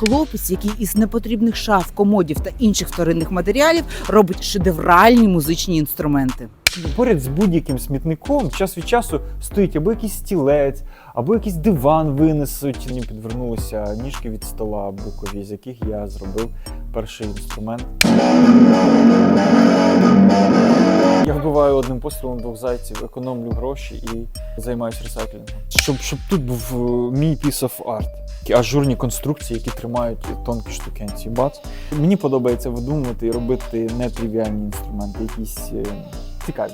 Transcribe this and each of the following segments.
Хлопець, який із непотрібних шаф, комодів та інших вторинних матеріалів робить шедевральні музичні інструменти. Поряд з будь-яким смітником час від часу стоїть або якийсь стілець, або якийсь диван винесуть. Мені підвернулися ніжки від стола букові, з яких я зробив перший інструмент. Я вбиваю одним пострілом двох зайців, економлю гроші і займаюся ресайклінгом. Щоб, щоб тут був е, мій piece of art. Такі ажурні конструкції, які тримають тонкі штукенці. Бац. Мені подобається видумувати і робити нетривіальні інструменти, якісь е, цікаві.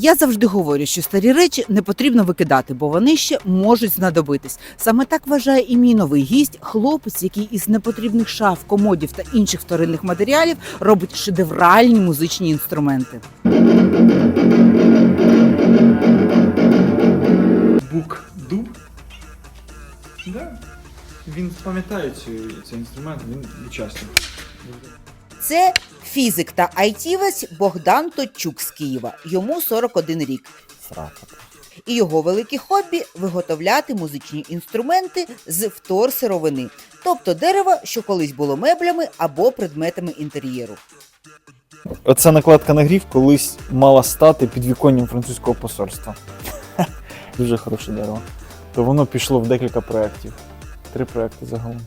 Я завжди говорю, що старі речі не потрібно викидати, бо вони ще можуть знадобитись. Саме так вважає і мій новий гість, хлопець, який із непотрібних шаф, комодів та інших вторинних матеріалів робить шедевральні музичні інструменти. Бук дуб. Да. Він пам'ятає цей, інструмент, він учасник. Це фізик та айтівець Богдан Точук з Києва. Йому 41 рік. І його велике хобі виготовляти музичні інструменти з вторсировини, тобто дерева, що колись було меблями або предметами інтер'єру. Оця накладка на гриф колись мала стати підвіконням французького посольства. Дуже хороше дерево. То воно пішло в декілька проєктів. Три проєкти загалом.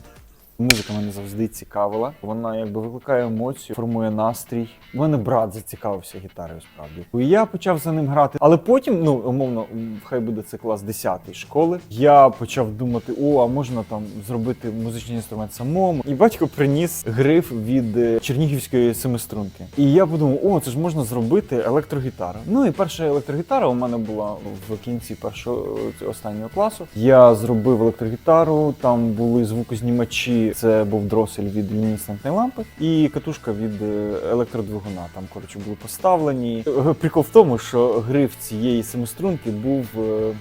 Музика мене завжди цікавила. Вона якби викликає емоцію, формує настрій. У мене брат зацікавився гітарою справді. І я почав за ним грати. Але потім, ну умовно, хай буде це клас 10 школи. Я почав думати: о, а можна там зробити музичний інструмент самому. І батько приніс гриф від е, Чернігівської семиструнки. І я подумав, о, це ж можна зробити електрогітару. Ну і перша електрогітара у мене була в кінці першого е, останнього класу. Я зробив електрогітару, там були звукознімачі. Це був дросель від люмінесцентної лампи і катушка від е, електродвигуна. Там коротше були поставлені. Е, Прикол в тому, що гриф цієї семиструнки був е,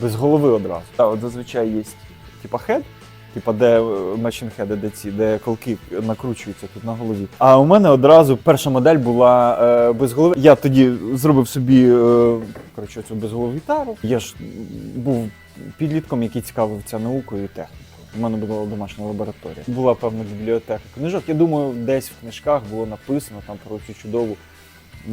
без голови одразу. Та, от зазвичай є типа хед. Типа, де мечінхеди, де ці, де колки накручуються тут на голові. А у мене одразу перша модель була е, без голови. Я тоді зробив собі е, цю безголову гітару. Я ж був підлітком, який цікавився наукою і технікою. У мене була домашня лабораторія. Була певна бібліотека книжок. Я думаю, десь в книжках було написано там про цю чудову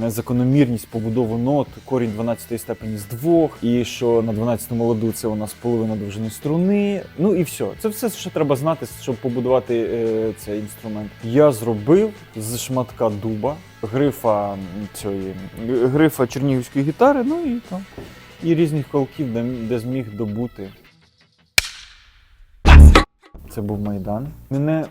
закономірність побудови нот, корінь 12 степені з двох, і що на 12 ладу це у нас половина довжини струни. Ну і все. Це все, що треба знати, щоб побудувати е, цей інструмент. Я зробив з шматка дуба, грифа цієї грифа чернігівської гітари, ну і там. І різних колків, де, де зміг добути. Це був Майдан. Мене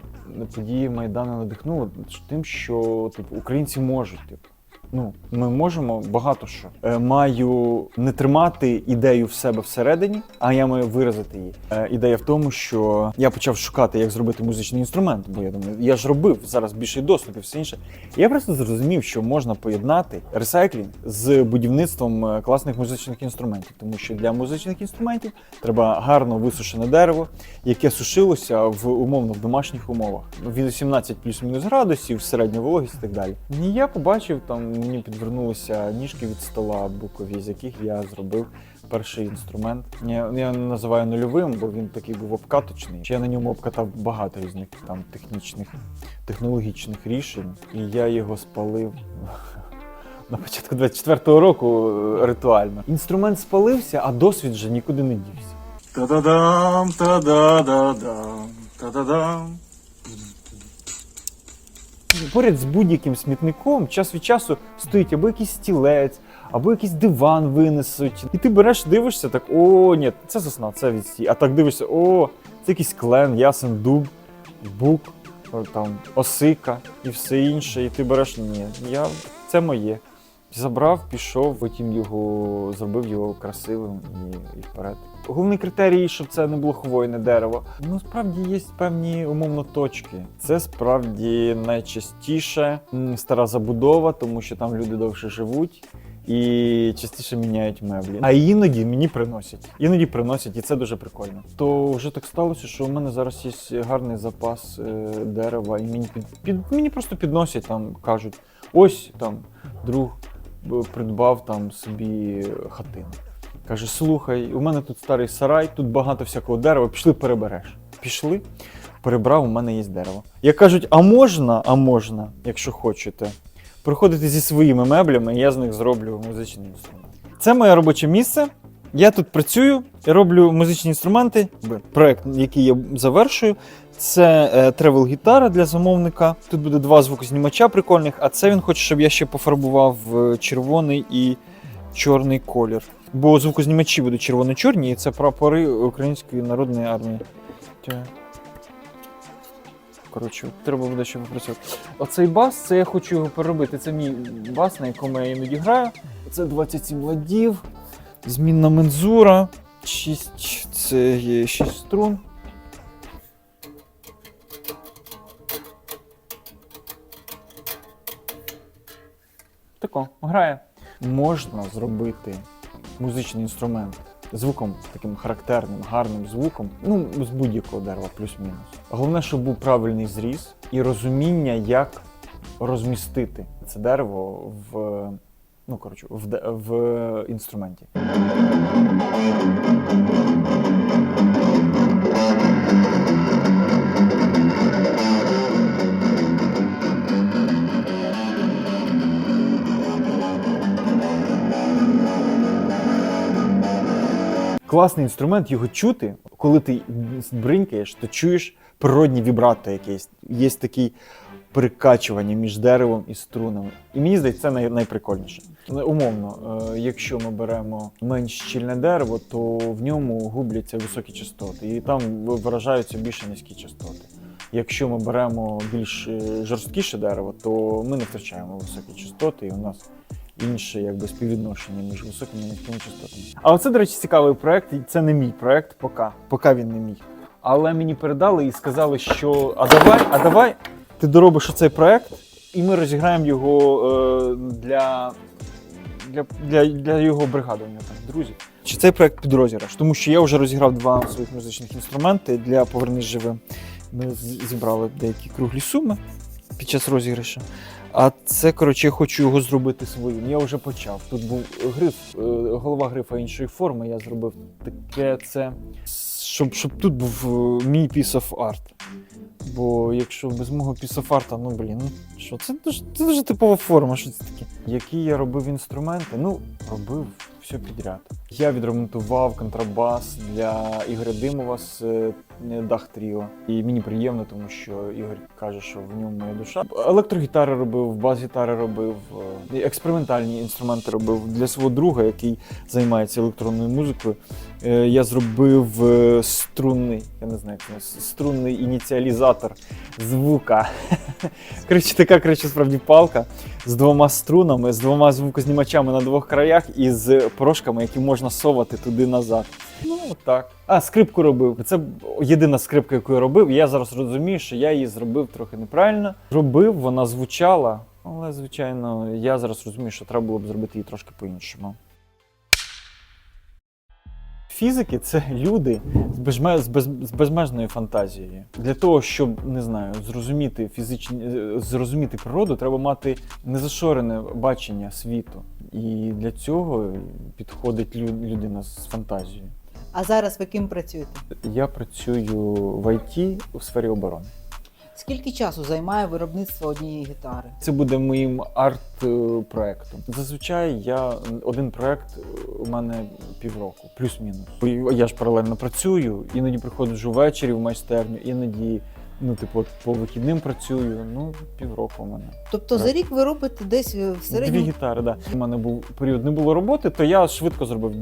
події Майдану надихнули тим, що типу, українці можуть. Типу. Ну, ми можемо багато що. Е, маю не тримати ідею в себе всередині, а я маю виразити її. Е, ідея в тому, що я почав шукати, як зробити музичний інструмент, бо я думаю, я ж робив зараз більший доступ і все інше. Я просто зрозумів, що можна поєднати ресайклінг з будівництвом е, класних музичних інструментів, тому що для музичних інструментів треба гарно висушене дерево, яке сушилося в умовно в домашніх умовах. Від 18 плюс-мінус градусів, середня вологість і так далі. І я побачив там, мені підвернулися ніжки від стола букові, з яких я зробив перший інструмент. Я, я називаю нульовим, бо він такий був обкаточний. Я на ньому обкатав багато різних там технічних, технологічних рішень, і я його спалив. На початку 24-го року е, ритуально. Інструмент спалився, а досвід вже нікуди не дівся. Та-да-дам, та-да-да-дам, та-да-дам. Поряд з будь-яким смітником час від часу стоїть або якийсь стілець, або якийсь диван винесуть. І ти береш, дивишся, так о, ні, це сосна, це відстій. А так дивишся, о, це якийсь клен, ясен дуб, бук, там, осика і все інше. І ти береш, ні, я, це моє. Забрав, пішов, потім його зробив його красивим і, і вперед. Головний критерій, щоб це не було хвойне дерево. Ну, справді є певні умовно точки. Це справді найчастіше стара забудова, тому що там люди довше живуть. І частіше міняють меблі. А іноді мені приносять. Іноді приносять, і це дуже прикольно. То вже так сталося, що у мене зараз є гарний запас е, дерева, і мені під, під мені просто підносять там, кажуть: ось там друг придбав там собі хатину. Каже: слухай, у мене тут старий сарай, тут багато всякого дерева, пішли перебереш. Пішли. перебрав, у мене є дерево. Як кажуть, а можна, а можна, якщо хочете, приходити зі своїми меблями, і я з них зроблю музичний інструмент. Це моє робоче місце. Я тут працюю роблю музичні інструменти. Проект, який я завершую, це е, тревел гітара для замовника. Тут буде два звукознімача прикольних, а це він хоче, щоб я ще пофарбував червоний і чорний колір. Бо звукознімачі будуть червоно-чорні, і це прапори Української народної армії. Коротше, треба буде ще попрацювати. Оцей бас, це я хочу його переробити. Це мій бас, на якому я іноді граю. Це 27 ладів, змінна мензура, 6, це є 6 струн. Тако, грає. Можна зробити музичний інструмент звуком таким характерним, гарним звуком, ну, з будь-якого дерева, плюс-мінус. Головне, щоб був правильний зріз і розуміння, як розмістити це дерево в, ну, коротше, в, в інструменті. Класний інструмент, його чути, коли ти бринькаєш, то чуєш природні вібрато якесь. Є таке перекачування між деревом і струнами. І мені здається, це най- найприкольніше. Ну, Умовно, е, якщо ми беремо менш щільне дерево, то в ньому губляться високі частоти, і там виражаються більше низькі частоти. Якщо ми беремо більш е, жорсткіше дерево, то ми не втрачаємо високі частоти, і у нас інше якби співвідношення між високими і низькими частотами. А оце, до речі, цікавий проект. і Це не мій проект, поки. Поки він не мій. Але мені передали і сказали, що а давай, а давай ти доробиш оцей проект, і ми розіграємо його е, для, для, для, для його бригади. У нього там друзі. Чи цей проект під розіграш? Тому що я вже розіграв два своїх музичних інструменти для Повернись живим. Ми зібрали деякі круглі суми під час розіграшу. А це, коротше, я хочу його зробити своїм. Я вже почав. Тут був гриф, е, голова грифа іншої форми. Я зробив таке це, щоб, щоб тут був е, мій piece of art. Бо якщо без мого art, ну блін, ну що, це дуже, це дуже типова форма, що це таке. Які я робив інструменти? Ну, робив все підряд. Я відремонтував контрабас для Ігоря Димова з е, Дах Тріо. І мені приємно, тому що Ігор каже, що в ньому моя душа. Електрогітари робив, бас-гітари робив, е, експериментальні інструменти робив для свого друга, який займається електронною музикою. Е, Я зробив е, струнний, я не знаю, як це струнний ініціалізатор звука. Коротше, така коротше, справді палка з двома струнами, з двома звукознімачами на двох краях і з порошками, які можна совати туди назад. Ну, так. А, скрипку робив. Це єдина скрипка, яку я робив. Я зараз розумію, що я її зробив трохи неправильно. Робив, вона звучала, але, звичайно, я зараз розумію, що треба було б зробити її трошки по-іншому. Фізики це люди з, безме... з, без... з безмежною фантазією. Для того, щоб не знаю, зрозуміти фізичні... е, зрозуміти природу, треба мати незашорене бачення світу. І для цього підходить лю- людина з фантазією. А зараз ви ким працюєте? Я працюю в ІТ у сфері оборони. Скільки часу займає виробництво однієї гітари? Це буде моїм арт-проектом. Зазвичай я один проект у мене півроку, плюс-мінус. Я ж паралельно працюю, іноді приходжу ввечері в майстерню, іноді, ну, типу, по вихідним працюю. Ну, півроку у мене. Тобто Так. за рік ви робите десь е, в Дві гітари, так. Да. У мене був період, не було роботи, то я швидко зробив.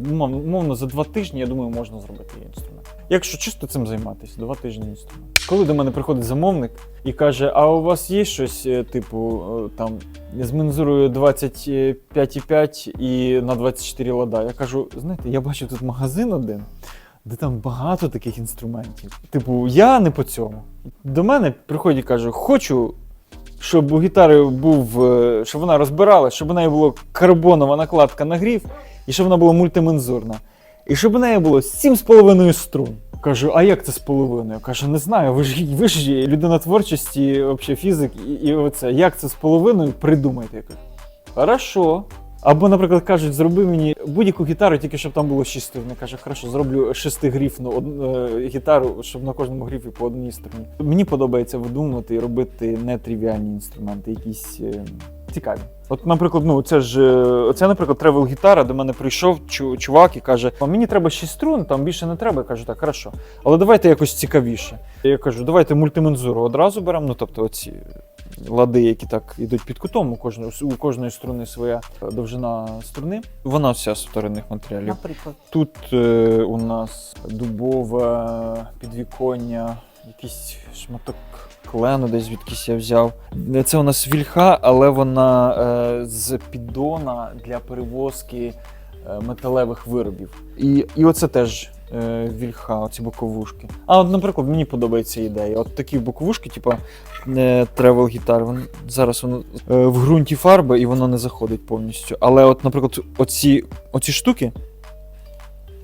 Мовно, за два тижні, я думаю, можна зробити інструмент. Якщо чисто цим займатися, два тижні інструмент. Коли до мене приходить замовник і каже: А у вас є щось, е, типу, е, там з мензурою 25,5 і на 24 лада? Я кажу: знаєте, я бачу тут магазин один. Де там багато таких інструментів. Типу, я не по цьому. До мене приходять і кажуть, хочу щоб у гітари був, е, щоб вона розбирала, щоб у неї була карбонова накладка на гриф, і щоб вона була мультимензурна. І щоб у неї було 7,5 струн. Кажу, а як це з половиною? Кажу, не знаю, ви ж ви ж є людина творчості, взагалі фізик, і, і оце. Як це з половиною? Придумайте. Хорошо. Або, наприклад, кажуть, зроби мені будь-яку гітару, тільки щоб там було шість струн. Я хорошо, зроблю шестигріфну е, гітару, щоб на кожному грифі по одній струні. Мені подобається видумувати і робити нетривіальні інструменти, якісь е, цікаві. От, наприклад, ну це ж е, оце, наприклад, тревел гітара, до мене прийшов чувак і каже: «А мені треба шість струн, там більше не треба. Я кажу, так, хорошо. Але давайте якось цікавіше. Я кажу, давайте мультимензуру одразу беремо. Ну тобто, оці лади, які так йдуть під кутом, у кожної, у кожної струни своя довжина струни. Вона вся з вторинних матеріалів. Наприклад. Тут е, у нас дубове підвіконня, якийсь шматок клену, десь звідкись я взяв. Це у нас вільха, але вона е, з піддона для перевозки е, металевих виробів. І, і оце теж е, вільха, оці боковушки. А от, наприклад, мені подобається ідея. От такі боковушки, типу тревел гітар. Вон, зараз воно е, в ґрунті фарби і воно не заходить повністю. Але, от, наприклад, оці, оці штуки.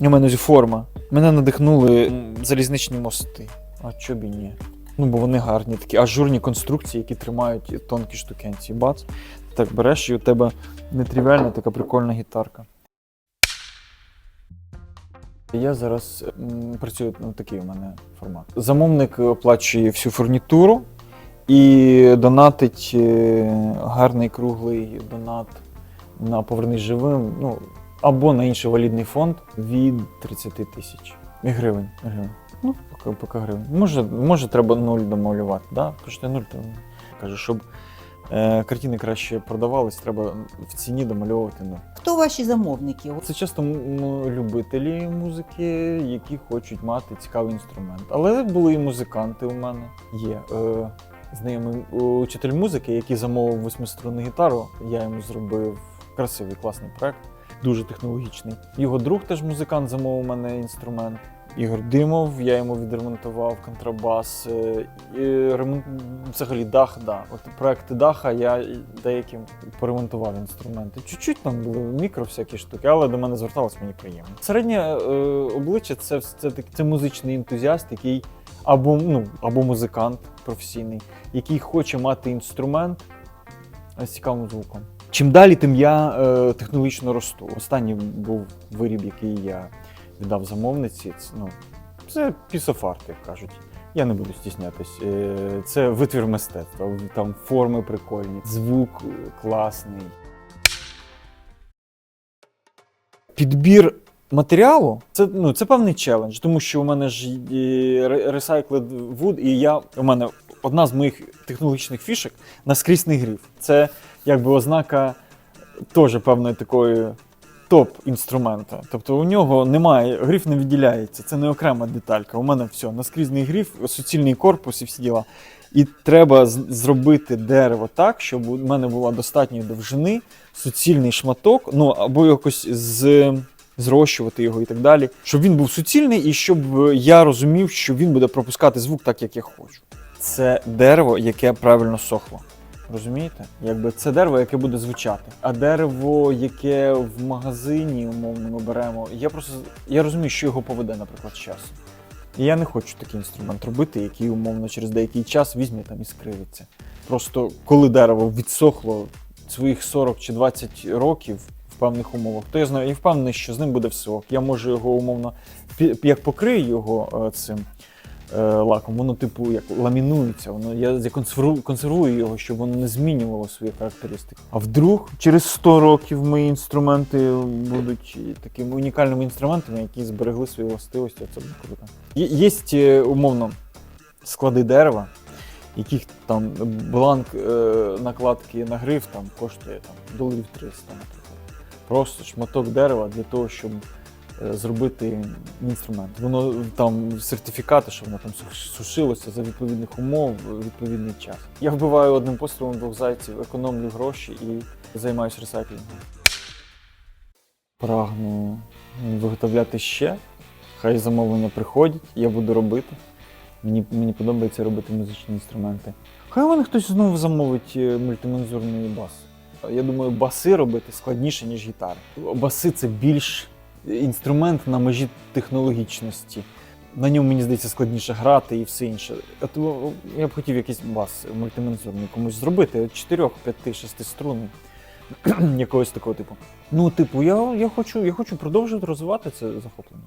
У мене форма. Мене надихнули залізничні мости. А чо б і ні? Ну, бо вони гарні, такі ажурні конструкції, які тримають тонкі штукенці. Бац, так береш, і у тебе нетривіальна така прикольна гітарка. Я зараз м, працюю ну, такий у мене формат. Замовник оплачує всю фурнітуру і донатить е, гарний круглий донат на повернись живим. Ну, або на інший валідний фонд від 30 тисяч гривень. гривень. Ну, поки, поки гривень. Може, може, треба нуль домалювати. Да? Коштує нуль, то кажу, щоб е, картини краще продавались, треба в ціні домальовувати нуль. Хто ваші замовники? Це часто м- м- любителі музики, які хочуть мати цікавий інструмент. Але були і музиканти у мене. Є е, знайомий учитель музики, який замовив восьмиструнну гітару. Я йому зробив красивий класний проект, дуже технологічний. Його друг теж музикант замовив мене інструмент. Ігор Димов, я йому відремонтував контрабас. е, І ремонт... Взагалі дах, да. От проекти даха я деяким поремонтував інструменти. Чуть-чуть там були мікро всякі штуки, але до мене зверталось мені приємно. Середнє е, обличчя це, це, це, це музичний ентузіаст, який або, ну, або музикант професійний, який хоче мати інструмент з цікавим звуком. Чим далі, тим я е, технологічно росту. Останній був виріб, який я віддав замовниці. Це, ну, це art, як кажуть. Я не буду стіснятись. Е, Це витвір мистецтва. Там форми прикольні, звук е, класний. Підбір матеріалу це, ну, це певний челендж, тому що у мене ж і recycled wood, і я, у мене одна з моїх технологічних фішок наскрізний гриф. Це якби ознака теж певної такої топ-інструмента. Тобто у нього немає, гриф не відділяється, це не окрема деталька. У мене все, наскрізний гриф, суцільний корпус і всі діла. І треба зробити дерево так, щоб у мене була достатньої довжини, суцільний шматок, ну або якось з. Зрощувати його і так далі, щоб він був суцільний, і щоб е, я розумів, що він буде пропускати звук так, як я хочу. Це дерево, яке правильно сохло. Розумієте? Якби це дерево, яке буде звучати. А дерево, яке в магазині, умовно, ми беремо. Я просто я розумію, що його поведе, наприклад, з часом. І я не хочу такий інструмент робити, який, умовно, через деякий час візьме там і скривиться. Просто коли дерево відсохло своїх 40 чи 20 років в певних умовах, то я знаю, я впевнений, що з ним буде все. Я можу його умовно як покрию його е, цим лаком, воно типу як ламінується. Воно я законсервую консервую його, щоб воно не змінювало свої характеристики. А вдруг через 100 років мої інструменти будуть такими унікальними інструментами, які зберегли свої властивості. Це буде круто. Є, е, умовно склади дерева, яких там бланк е, накладки на гриф там коштує там доларів 300, наприклад. Просто шматок дерева для того, щоб е, зробити інструмент. Воно там сертифікати, що воно там сушилося за відповідних умов, відповідний час. Я вбиваю одним пострілом двох зайців, економлю гроші і займаюся ресайклінгом. Прагну виготовляти ще. Хай замовлення приходять, я буду робити. Мені, мені подобається робити музичні інструменти. Хай мене хтось знову замовить е, мультимензурний бас. Я думаю, баси робити складніше, ніж гітари. Баси це більш інструмент на межі технологічності. На ньому, мені здається, складніше грати і все інше. От я б хотів якийсь бас мультимензурний комусь зробити. 4, 5, 6 струн. якогось такого типу. Ну, типу, я, я, хочу, я хочу продовжувати розвивати це захоплення.